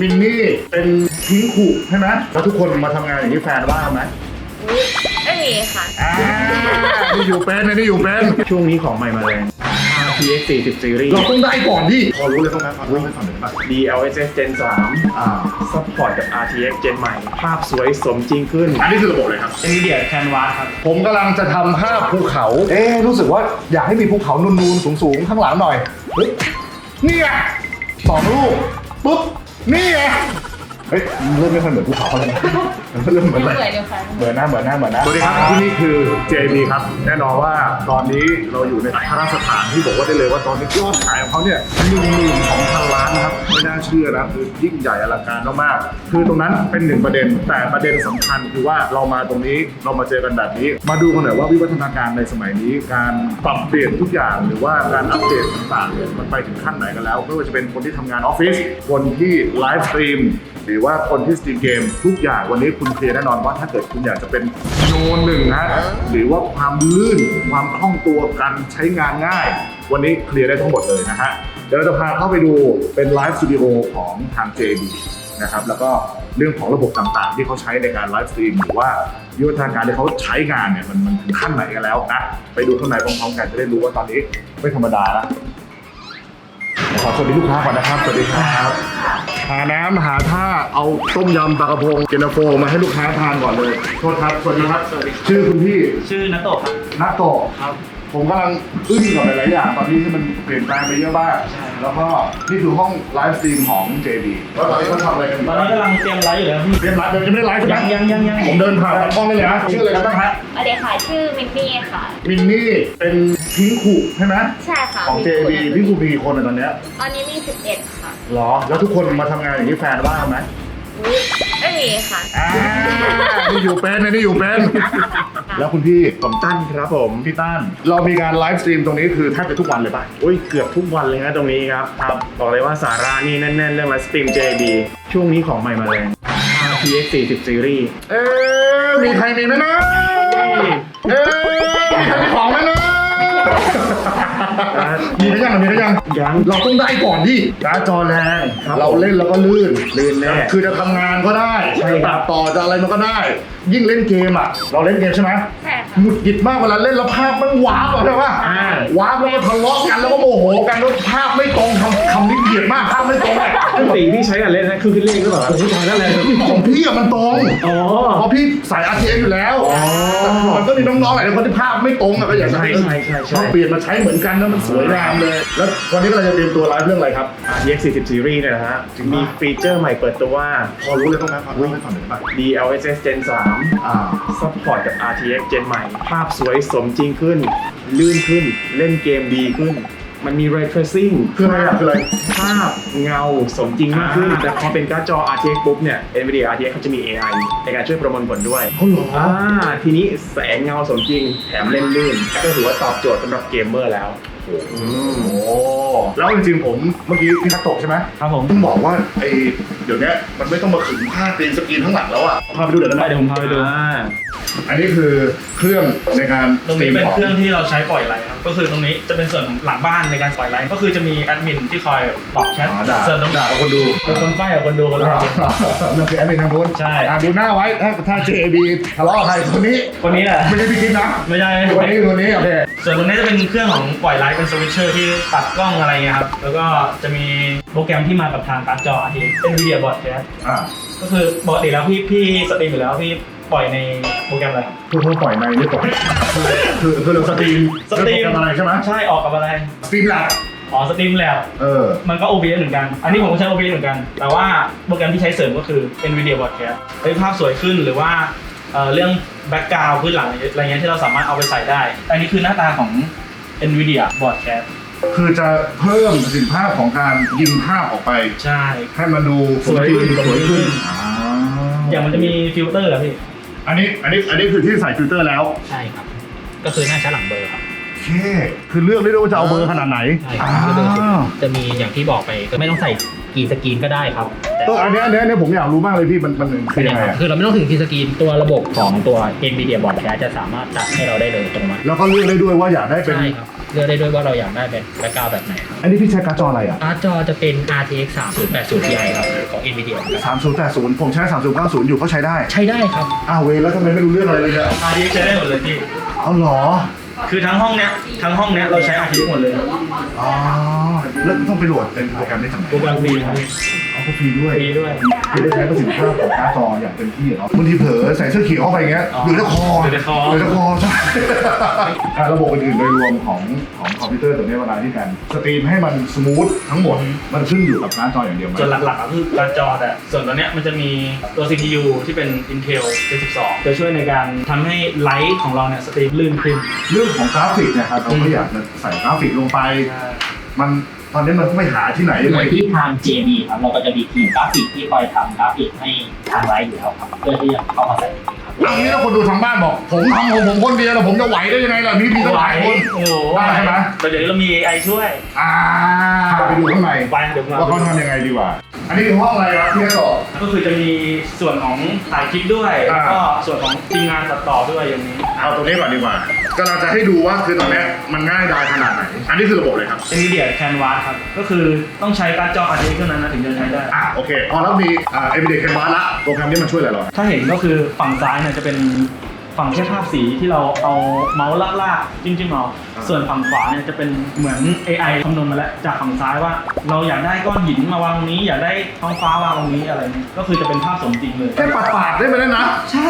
มินนี่เป็นทิ้งขู่ใช่ไหมแล้วทุกคนมาทำงานอย่างนี้แฟนว่าไหมไม่มีค่ะ อ่านี่อยู่เป็นนี่อยู่เป็น ช่วงนี้ของใหม่มาแรง RTX 40 Series เราต้องได้ก่อนดิพอรู้เลยต้องได้ก่อนเล่าให้ฟังหน่อยได้ปะ DLSS Gen อ่า3 Support กับ RTX Gen ใหม่ ภาพสวยสมจริงขึ้น อันนี้คือระบบเลยครับ NVIDIA Canvas ครับ ผมกำลังจะทำภาพภูเขา เอ๊ะรู้สึกว่าอยากให้มีภูเขานูนๆ สูงๆ ข้างหลังหน่อย เฮ้ย นี่ไงสองลูกปุ๊บ นี่ไง เฮ้ยมันเริ่มไม่ค่อยเหมือนภูเขาแล้วนะมันเริ่มเหมือนไม่อะไรเหมือนเดียวกันเหมือนหน้าเหมือนหน้าเหมือนหน้าสวัสดีครับที่นี่คือ JB ครับแน่นอนว่าตอนนี้เราอยู่ในพระราชสถานที่บอกว่าได้เลยว่าตอนนี้ยอดขายของเขาเนี่ยหนึ่งหมื่นสองพันล้านนะครับไม่น่าเชื่อนะคือยิ่งใหญ่อลังการมากๆคือตรงนั้นเป็นหนึ่งประเด็นแต่ประเด็นสำคัญคือว่าเรามาตรงนี้เรามาเจอกันแบบนี้ มาดูกันหน่อยว่าวิวัฒนาการในสมัยนี้ การปรับเปลี่ยนทุกอย่างหรือว่าการอัปเดตต่างๆเนี่ยมันไปถึงขั้นไหนกันแล้วไม่ว่าจะเป็นคนที่ทำงานออฟฟิศคนที่ไลฟ์สตรีมหรือว่าคนที่สตรีมเกม ทุกอย่างวันนี้คุณเคลียร์แน่นอนว่าถ้าเกิดคุณอยากจะเป็นโนหนึ่งนะหรือว่าความลื่นความคล่องตัวการใช้งานง่าย วันนี้เคลียร์ได้ทั้งหมดเลยนะฮะเดี๋ยวเราจะพาเข้าไปดูเป็นไลฟ์สตูดิโอของทาง JB นะครับแล้วก็เรื่องของระบบต่างๆ ที่เขาใช้ในการไลฟ์สตรีมหรือว่าวิวัฒนาการที่เขาใช้งานเนี่ยมันมันถึงขั้นไหนกันแล้วนะไปดูข้างในพร้อมๆกันจะได้รู้ว่าตอนนี้ไม่ธรรมดานะขอสวัสดีลูกค้าก่อนนะครับสวัสดีครับ หาน้ำหาท่าเอาต้มยำปลากระพงเจนโฟมาให้ลูกค้าทานก่อนเลยโทษครับสวัสดีครับชื่อคุณพี่ชื่อนัตโตะครับนักโตะครับ ผมกำลังอึ้งกับหลายๆอย่าง ตอนนี้ที่มันเปลี่ยนแปลงไปเยอะมากใช่แล้วก็นี่คือห้องไลฟ์สตรีมของ JB แล้วตอนนี้เขาทำอะไรกันอยู่ตอนนี้กำลังเตรียมไลฟ์อยู่แล้วพี่เรียนไลฟ์เดี๋ยวจะไม่ได้ไลฟ์ใช่ไหมยังยังยังยัง ผมเดินผ่านห้องได้เลยนะชื่ออะไรกันบ้างฮะสวัสดีค่ะชื่อมินนี่ค่ะ มินนี่เป็นทิ้งขู่ใช่ไหมใช่ค่ะของมี JB คนทิ้งขู่มีกี่คนในตอนเนี้ยตอนนี้มี 11 ค่ะหรอ แล้วทุกคนมาทำงานอย่างนี้แฟนว่าไหม ไม่มีค่ะอ่านี่อยู่เป็นนี่อยู่เป็น แล้วคุณพี่ผมตั้นครับผมพี่ต้านเรามีการไลฟ์สตรีมตรงนี้คือแทบจะทุกวันเลยป่ะ อุ้ยเกือบทุกวันเลยนะตรงนี้ครับครับบอกเลยว่าสาระนี่แน่นๆเรื่องไลฟ์สตรีม JB ช่วงนี้ของใหม่มาแรง RTX 40 Series เอ๊ะมีใครมีไหมนะเอ๊ะมีใครมีของไหมนะ มีหรือยังมีหรือยังยังเราต้องได้ก่อนที่การดจอแรงครับเราเล่นแล้วก็ลื่นลื่นแน่คือจะทำงานก็ได้ใช่ครับ ตัดต่อจะอะไรมันก็ได้ ยิ่งเล่นเกมอะ เราเล่นเกมใช่ไหมใช่ค่ะ หงุดหงิดมากเวลาเล่นแล้วภาพมันว้าวอะใช่ปะอ่าว้าวแล้วก็ทะเลาะกันแล้วก็โมโหกันแล้วภาพไม่ตรงคำคำนี้เกลียดมากภาพไม่ตรงอะ ปกติพี่ใช้กันเล่นนะคือขึ้นเลขหรือเปล่าผมใช้กันเลยของพี่อะมันตรงอ๋อเพราะพี่สาย RTX อยู่แล้วอ๋อแต่มันก็มีน้องๆหลายคนที่ภาพไม่ตรงอะก็อยากจะใช่ใช่ใช่ต้องเปลี่ยนมาใช้เหมือนกันแล้วมันสวยงามเลย แล้ววันนี้เราจะเตรียมตัวไลฟ์เรื่องอะไรครับ RTX 40 Series เนี่ยนะฮะมีฟีเจอร์ใหม่เปิดตัวว่าพอรู้เลยต้องนะพอรู้ให้ฟังหน่อยได้ปะ DLSS Gen 3อ่า Support กับ RTX Gen ใหม่ ภาพสวยสมจริงขึ้น ลื่นขึ้นเล่นเกมดีขึ้น มันมี Ray Tracing คืออะไรอะคืออะไร ภาพเงาสมจริงมากขึ้น อ่า แต่พอเป็นการ์ดจอ RTX ปุ๊บเนี่ย NVIDIA RTX เขาจะมี AI ในการช่วยประมวลผลด้วยเขาเหรออ่าทีนี้แสงเงาสมจริงแถมเล่นลื่น ก็ถือว่าตอบโจทย์สำหรับเกมเมอร์แล้ว โอ้แล้วจริงๆผมเมื่อกี้พี่ทักตกใช่ไหมครับผมต้องบอกว่าไอเดี๋ยวเนี้ยมันไม่ต้องมาขึงผ้าตีนสกรีนข้างหลังแล้วอะพาไปดูเดี๋ยวนะเดี๋ยวผมพาไปดู อันนี้คือเครื่องในการตรงนี้เป็นเครื่องที่เราใช้ปล่อยไลฟ์ครับก็คือตรงนี้จะเป็นส่วนของหลังบ้านในการปล่อยไลฟ์ก็คือจะมีแอดมินที่คอยตอบแชทอ๋อด่าเสริมตรงด่ากับคนดูเป็นคนไฟกับคนดูคนละนั่นคือแอดมินทางโน้นใช่อะดูหน้าไว้ถ้าถ้า JAB ทะเลาะกับใครคนนี้คนนี้แหละไม่ใช่พี่คิดนะไม่ใช่คนนี้คือคนนี้โอเคส่วนตรงนี้จะเป็นเครื่องของปล่อยไลฟ์เป็นสวิตเชอร์ที่ตัดกล้องอะไรเงี้ยครับ แล้วก็จะมีโปรแกรมที่มากับทางการ์ดจอที่เป็น NVIDIA Broadcast อ่าก็คือปกติแล้วพี่พี่สตรีมอยู่แล้วพี่ปล่อยในโปรแกรมอะไรพูดพูดปล่อยในนี่ปล่อยคือคือเราสตรีมสตรีมเองโปแกอะไรใช่ไหมใช่ออกกับอะไรสตรีมแลบอ๋อสตรีมแลบเออ มันก็ OBS เหมือนกัน อันนี้ผมก็ใช้ OBS เหมือนกัน แต่ว่าโปรแกรมที่ใช้เสริมก็คือ NVIDIA Broadcast เฮ้ยภาพสวยขึ้นหรือว่าเอ่อเรื่องแบ็กกราวด์พื้นหลังอะไรเงี้ยที่เราสามารถเอาไปใส่ได้ อันนี้คือหน้าตาของ NVIDIA Broadcast คือจะเพิ่มประสิทธิภาพของการยิงภาพออกไป ใช่ ให้มันดูสวยขึ้นสวยขึ้นอย่างมันจะมีฟิลเตอร์อะพี่ อันนี้อันนี้อันนี้คือที่ใส่ฟิลเตอร์แล้ว ใช่ครับ ก็คือหน้าชั้นหลังเบอร์ครับ โอเค คือเลือกได้ด้วยว่าจะเอาเบอร์ขนาดไหนใช่ครับก็คือจะมีอย่างที่บอกไปก็ไม่ต้องใส่ กรีนสกรีนก็ได้ครับแต่เอออันเนี้ยอันเนี้ยอันเนี้ยผมอยากรู้มากเลยพี่มันมันคือยังไงอะคือเราไม่ต้องถึงกรีนสกรีนตัวระบบของตัว NVIDIA Broadcast จะสามารถตัดให้เราได้เลยตรงมาแล้วก็เลือกได้ด้วยว่าอยากได้เป็น ใช่ครับเลือกได้ด้วยว่าเราอยากได้เป็นแบ็กกราวแบบไหนครับอันนี้พี่ใช้การ์ดจออะไรอะการ์ดจอจะเป็น RTX 3080 Ti ครับของ Nvidia ครับ3080ผมใช้3090อยู่ก็ใช้ได้ ใช้ได้ครับ อ้าวเวรแล้วทำไมไม่รู้เรื่องอะไรเลยเนี่ย RTX ใช้ได้หมดเลยพี่ เอาเหรอ คือทั้งห้องเนี้ยทั้งห้องเนี้ยเราใช้ RTX หมดเลย อ๋อ แล้วต้องไปโหลดเป็นโปรแกรมได้ทำไงโปรแกรมฟรีครับเอาก็ฟรีด้วยฟรีด้วยคือได้ใช้ประสิทธิภาพของการ์ดจออย่างเต็มที่เนาะบางทีเผลอใส่เสื้อเขียวเข้าไปอย่างเงี้ยอยู่ในคออยู่ในคออยู่ในคอใช่อะระบบอื่นๆโดยรวมของของคอมพิวเตอร์ตัวนี้เวลาที่การสตรีมให้มันสมูททั้งหมดมันขึ้นอยู่กับการ์ดจออย่างเดียวไหมส่วนหลักๆก็คือการจอแต่ส่วนตัวเนี้ยมันจะมีตัว CPU ที่เป็น Intel 72จะช่วยในการทำให้ไลท์ของเราเนี่ยสตรีมลื่นขึ้นเรื่องของกราฟิกเนะครับเราก็อยากจะใส่กราฟิกลงไปมัน ตอนนี้มันก็ไม่หาที่ไหนยังโดไงยที่ทาง JB ครับเราก็จะมีทีมกราฟิกที่คอยทำกราฟิกให้ทางไลฟ์อยู่แล้วครับเพื่อที่จะเข้ามาใส่ในนี้ครับเอางี้ถ้าคนดูทางบ้านบอก ผมทำของผมคนเดียวแล้วผมจะไหวได้ยังไงล่ะมีมีตั้งหลายคน โอ้โหได้ใช่ไหมแต่เดี๋ยวนี้เรามี AI ช่วยอ่าไปดูข้างในไปเดี๋ยวมา ว่าเขาทำยังไงดีกว่า อันนี้คือห้องอะไรครับพี่ให้ต่อ ก็คือจะมีส่วนของถ่ายคลิปด้วยอ่า แล้วก็ส่วนของทีมงานตัดต่อด้วยอย่างนี้เอาตรงนี้ก่อนดีกว่ากำลังจะให้ดูว่าคือตอนเนี้ยมันง่ายดายขนาดไหน อันนี้คือระบบเลยครับ NVIDIA Canvas ครับ ก็คือต้องใช้การ์ดจอ RTX เท่านั้นนะถึงจะใช้ได้ อะโอเคพอแล้วมีอ่าเอเ d เด c แคนวาละโปรแกรมนี้มันช่วยอะไรเราถ้าเห็นก็คือฝั่งซ้ายเนี่ยจะเป็น ฝั่งแค่ภาพสีที่เราเอาเมาส์ลากๆจิ้มๆเอาอ่าส่วนฝั่งขวาเนี่ยจะเป็นเหมือน AI คำนวณมาแล้วจากฝั่งซ้ายว่า เราอยากได้ก้อนหินมาวางตรงนี้ อยากได้ท้องฟ้าวางตรงนี้อะไรเงี้ยก็คือจะเป็นภาพสมจริงเลยแค่ปาดปาดๆได้ไหมนะ ใช่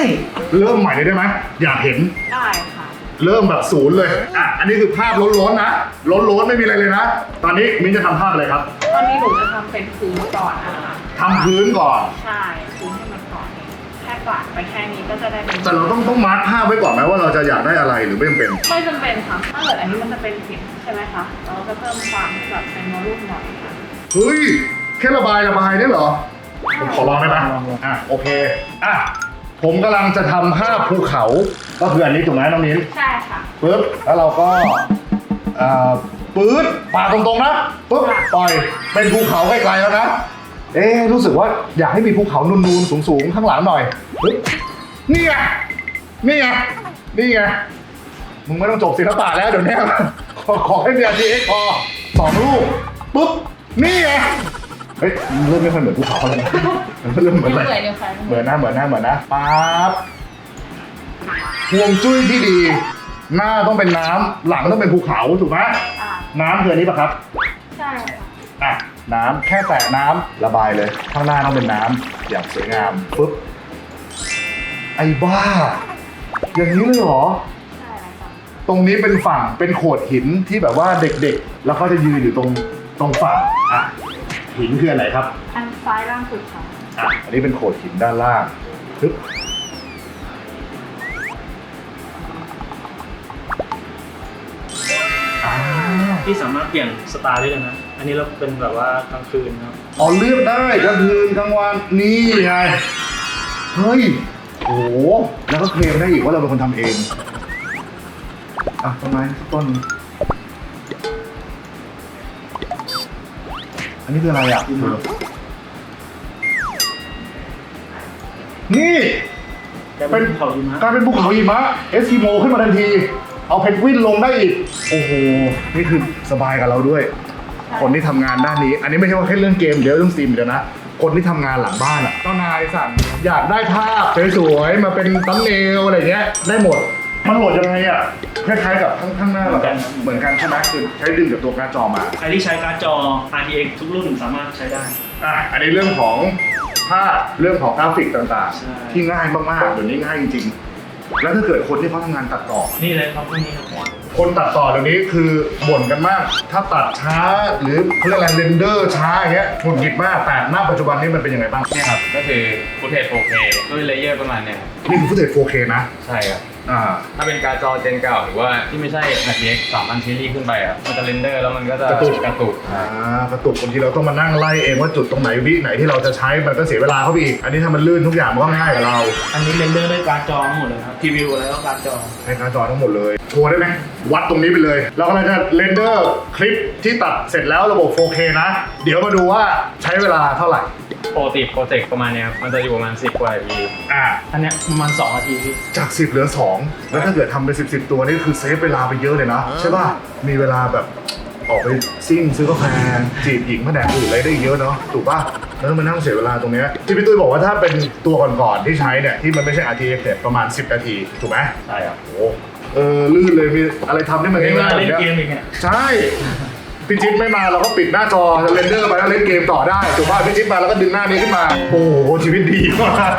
เริ่มใหม่เลยได้ไหมอยากเห็น ได้ค่ะ เริ่มแบบศูนย์เลย อะ อันนี้คือภาพล้นๆนะ ล้นๆไม่มีอะไรเลยนะ ตอนนี้มิ้นจะทำภาพอะไรครับตอนนี้หนูจะทำเป็นพื้นก่อนนะคะทำพื้นก่อน ใช่พื้นให้มันก่อนเอง แค่กวาดไปแค่นี้ก็จะได้เป็นแต่เราต้องต้องมาร์คภาพไว้ก่อนไหมว่าเราจะอยากได้อะไรหรือไม่จำเป็น ไม่จำเป็นค่ะ ถ้าเกิดอันนี้มันจะเป็นผิดใช่ไหมคะเราก็เพิ่มความแบบเป็นวอลลุ่มหน่อยค่ะเฮ้ย แค่ระบายระบายเนี่ยเหรอ ผมขอลองได้ไหมลองๆ อะโอเค อะ ผมกำลังจะทำภาพภูเขาก็คืออันนี้ถูกไหมน้องมิ้นใช่ค่ะ ปึ๊บแล้วเราก็เอ่อปื๊ดปาดตรงๆนะปึ๊บปล่อยเป็นภูเขาไกลๆแล้วนะ เอ๊ะรู้สึกว่าอยากให้มีภูเขานูนๆสูงๆข้างหลังหน่อยปึ๊บนี่ไงนี่ไงนี่ไงมึงไม่ต้องจบศิลปะแล้วเดี๋ยวนี้ขอขอให้มี RTX พอสองลูกปุ๊บนี่ไงเฮ้ยมันเริ่มไม่ค่อยเหมือนภูเขาแล้วนะมันเริ่มเหมือนอะไรเหมือนเดียวกันเหมือนนะเหมือนนะเหมือนนะปั๊บห่วงจุ้ยที่ดี หน้าต้องเป็นน้ำหลังต้องเป็นภูเขาถูกไหมอ่าน้ำคืออันนี้ปะครับ ใช่ค่ะอะ น้ำแค่แตะน้ำระบายเลย ข้างหน้าต้องเป็นน้ำอย่างสวยงามปุ๊บไอ้บ้า อย่างนี้เลยเหรอใช่ค่ะตรงนี้เป็นฝั่งเป็นโขดหินที่แบบว่าเด็กๆ แล้วเขาจะยืนอยู่ตรงตรงฝั่งอะหินคืออันไหนครับอันซ้ายล่างสุดค่ะอะอันนี้เป็นโขดหินด้านล่างทึบอ่า ที่สามารถเปลี่ยนสไตล์ได้เลยนะ อันนี้เราเป็นแบบว่ากลางคืนนะครับอ๋อเลือกได้กลางคืนกลางวันนี่ไงเฮ้ยโอ้โหแล้วก็เคลมได้อีกว่าเราเป็นคนทำเองอะต้นไม้สักต้น อันนี้คืออะไรอะนี่เป็นภูเขาหิมะกลายเป็นภูเขาหิมะเอสกิโมขึ้นมาทันที เอาเพนกวินลงได้อีก โอ้โห นี่คือสบายกับเราด้วย คนที่ทำงานด้านนี้ อันนี้ไม่ใช่ว่าแค่เรื่องเกมเดี๋ยวเรื่องสตรีมเดี๋ยวนะ คนที่ทำงานหลังบ้านอะเจ้านายสั่งอยากได้ภาพสวยๆมาเป็นตั้งเนลอะไรเงี้ยได้หมดมันโหลดยังไงอะคล้ายๆกับข้างข้างหน้าเราเหมือนกันใช่ไหมคือใช้ดึงกับตัวการ์ดจอมา ใครที่ใช้การ์ดจอ RTX ทุกรุ่นสามารถใช้ได้อะอันนี้เรื่องของภาพเรื่องของกราฟิกต่างใช่ๆที่ง่ายมากๆเดี๋ยวนี้ง่ายจริงๆ แล้วถ้าเกิดคนที่เขาทำงานตัดต่อ นี่เลยครับพวกนี้ครับคนตัดต่อเดี๋ยวนี้คือบ่นกันมาก ถ้าตัดช้าหรือเขาเรียกอะไรเรนเดอร์ช้าอย่างเงี้ยหงุดหงิดมากแต่หน้าปัจจุบันนี้มันเป็นยังไงบ้างเนี่ยครับ ก็คือฟุตเทจ 4K ด้วยเลเยอร์ประมาณเนี่ยครับนี่คือฟุตเทจ 4K นะ ใช่ครับ อ่าถ้าเป็นการ์ดจอเจนเก่าหรือว่าที่ไม่ใช่ RTX 3,000 ซีรีส์ขึ้นไปอะมันจะเรนเดอร์แล้วมันก็จะกระตุก กระตุกอ่ากระตุกบางทีเราต้องมานั่งไล่เองว่าจุดตรงไหนวิไหนที่เราจะใช้มันก็เสียเวลาเข้าไปอีก อันนี้ถ้ามันลื่นทุกอย่างมันก็ง่ายกับเรา อันนี้เรนเดอร์ด้วยการ์ดจอทั้งหมดเลยครับพรีวิวแล้วก็การ์ดจอ ใช้การ์ดจอทั้งหมดเลยโชว์ได้ไหมวัดตรงนี้ไปเลย เรากำลังจะเรนเดอร์คลิปที่ตัดเสร็จแล้วระบบ 4K นะ เดี๋ยวมาดูว่าใช้เวลาเท่าไหร่ปกติโปรเจกต์ประมาณเนี้ยครับมันจะอยู่ประมาณ 10 กว่านาทีอ่าอันเนี้ยประมาณ2นาทีพี่จาก 10เหลือ2แล้วถ้าเกิดทำเป็น10 10ตัวนี่คือเซฟเวลาไปเยอะเลยนะ ใช่ป่ะ มีเวลาแบบออกไปซิ่งซื้อกาแฟจีบหญิงแผนกอื่นอะไรได้เยอะเนาะถูกป่ะแล้วมานั่งเสียเวลาตรงเนี้ยที่พี่ตุ้ยบอกว่าถ้าเป็นตัวก่อนๆที่ใช้เนี่ยที่มันไม่ใช่ RTX เนี่ยประมาณ 10 นาที ถูกไหมใช่ครับโอ้เออลื่นเลยมีอะไรทำได้มันเล่นง่ายๆเล่นแบบเกเนี้ยมอีกเนี่ยใช่พี่จิ๊บไม่มาเราก็ปิดหน้าจอเรนเดอร์ไปแล้วเล่นเกมต่อได้ถูกป่ะพี่จิ๊บมาแล้วก็ดึงหน้านี้ขึ้นมา โอ้โหชีวิตดีมาก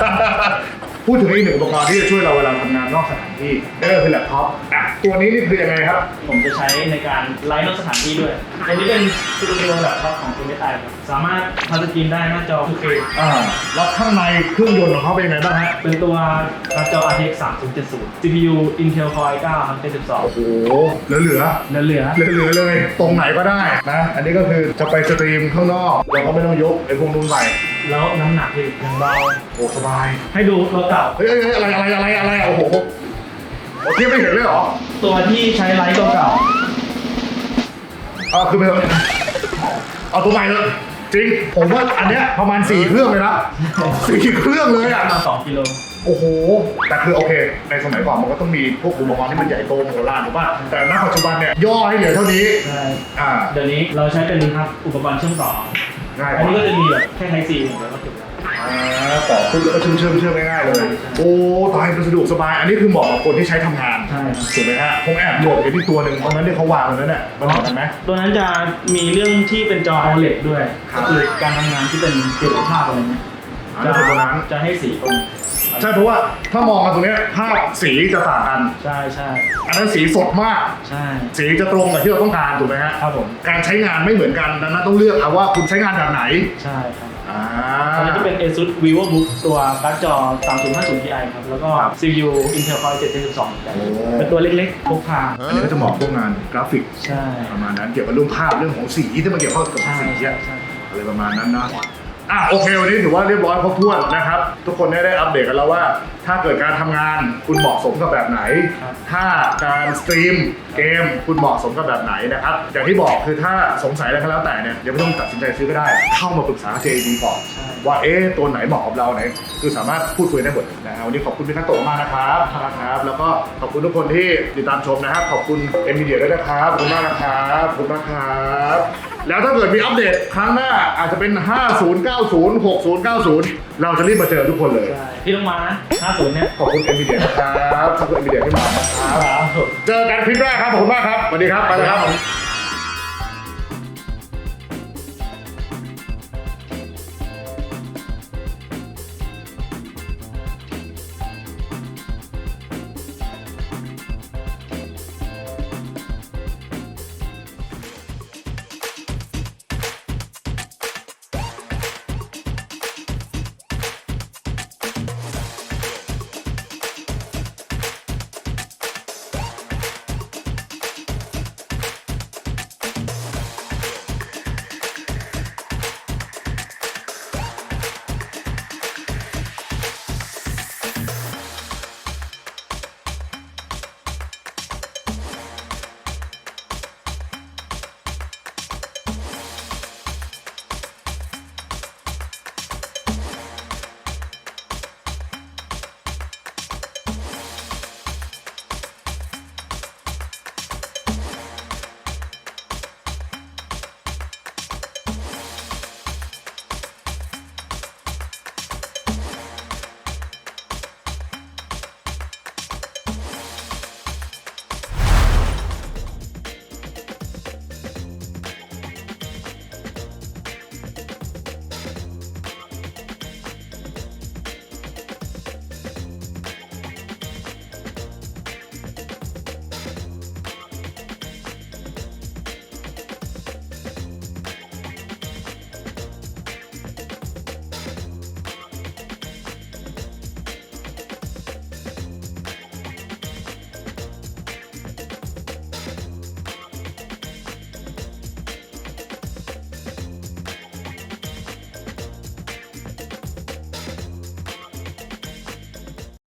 พูดถึงอีกหนึ่งอุปกรณ์ที่จะช่วยเราเวลาทำงานนอกสถานที่นั่นก็คือแล็ปท็อปอะตัวนี้นี่คือยังไงครับ ผมจะใช้ในการไลฟ์นอกสถานที่ด้วยอันนี้เป็นสตูดิโอแบบท็อปของคุณไม่ตายครับสามารถทัชสกรีนได้หน้าจอ 2K อ่าแล้วข้างในเครื่องยนต์ของเขาเป็นยังไงบ้างฮะเป็นตัวการ์ดจอ RTX 3070 CPU Intel Core i9 ครับโอ้72โหเหลือเหลือเหลือเหลือเหลือเลย ตรงไหนก็ได้นะ อันนี้ก็คือจะไปสตรีมข้างนอกเราก็ไม่ต้องยกไอ้พวกนู้นไปๆ แล้วน้ำหนักที่ยังเบาโอ้สบายให้ดูตัวเก่า เฮ้ยเฮ้ยเฮ้ยอะไรอะไรอะไรอะไรโอ้โหโอ้เทียบไม่เห็นเลยเหรอตัวที่ใช้ไลฟ์ตัวเก่าเอาคือไปเถอะเอาตัวใหม่เลยจริง ผมว่าอันเนี้ยประมาณสี่เครื่องเลยนะสี่เครื่องเลยอะประมาณ2กิโลโอ้โห แต่คือโอเค ในสมัยก่อนมันก็ต้องมีพวกอุปกรณ์ที่มันใหญ่โตมโหฬารถูกป่ะ แต่ณปัจจุบันเนี่ยย่อให้เหลือเท่านี้ ใช่อ่า เดี๋ยวนี้เราใช้เป็นครับอุปกรณ์เชื่อมต่อ ง่ายกอันว่านี้ก็จะมีแบบแค่ไทซีอย่างเดียวก็จบแล้วอ่าต่อขึ้นแล้วก็เชื่อมเชื่อมเชื่อมง่ายๆเลย โอ้ตายมันสะดวกสบาย อันนี้คือเหมาะกับคนที่ใช้ทำงานใช่ครับถูกไหมฮะผมแอบโหลดไปที่ตัวหนึ่งตรงนั้นที่เขาวางตรงนั้นเนี่ยมันเหมือนกันไหม ตัวนั้นจะมีเรื่องที่เป็นจอ OLED ด้วยครับ ก็คือการทำงานที่เป็นเปลี่ยนภาพอะไรเงี้ยอันนั้นเป็นตัวนั้นจะให้สีตรง ใช่เพราะว่าถ้ามองกันตรงเนี้ยภาพสีจะต่างกัน ใช่ใช่อันนั้นสีสดมาก ใช่ สีจะตรงกับที่เราต้องการถูกไหมฮะครับผม การใช้งานไม่เหมือนกันดังนั้นต้องเลือกเอาว่าคุณใช้งานแบบไหนใช่ครับอ่า อันนี้จะเป็น ASUS VivoBook ตัวการ์ดจอ 3050 Ti ครับ แล้วก็ CPU Intel Core i7 72เหมือนกันโอ้ เป็นตัวเล็กๆ พกพา อันนี้ก็จะเหมาะพวกงานกราฟิก ใช่ ประมาณนั้นเกี่ยวกับเรื่องภาพเรื่องของสีที่มันเกี่ยวข้องกับใช่สีใช่อะใช่ อะไรประมาณนั้นนะ อะโอเควันนี้ถือว่าเรียบร้อยครบถ้วนนะครับ ทุกคนได้ได้อัปเดตกันแล้วว่า ถ้าเกิดการทำงานคุณเหมาะสมกับแบบไหน ถ้าการสตรีมเกมคุณเหมาะสมกับแบบไหนนะครับ อย่างที่บอกคือถ้าสงสัยอะไรก็แล้วแต่เนี่ยยังไม่ต้องตัดสินใจซื้อก็ได้ เข้ามาปรึกษา JD ก่อน ว่าเอ๊ะตัวไหนเหมาะกับเราไหน คือสามารถพูดคุยได้หมดนะฮะวันนี้ขอบคุณพี่คัตโตะมากนะครับนะครับ แล้วก็ขอบคุณทุกคนที่ติดตามชมนะครับ ขอบคุณเอ็มมีเดียด้วยนะครับขอบคุณมากนะครับขอบคุณมากครับ แล้วถ้าเกิดมีอัปเดตครั้งหน้าอาจจะเป็น 5090 6090 เราจะรีบมาเจอทุกคนเลยใช่ที่ต้องมานะ50เนี่ย ขอบคุณเอ็มมีเดียนะครับขอบคุณเอ็มมีเดียที่มานะครับครับ เจอกันคลิปแรกครับ ขอบคุณมากครับ สวัสดีครับ ไปแล้วครับ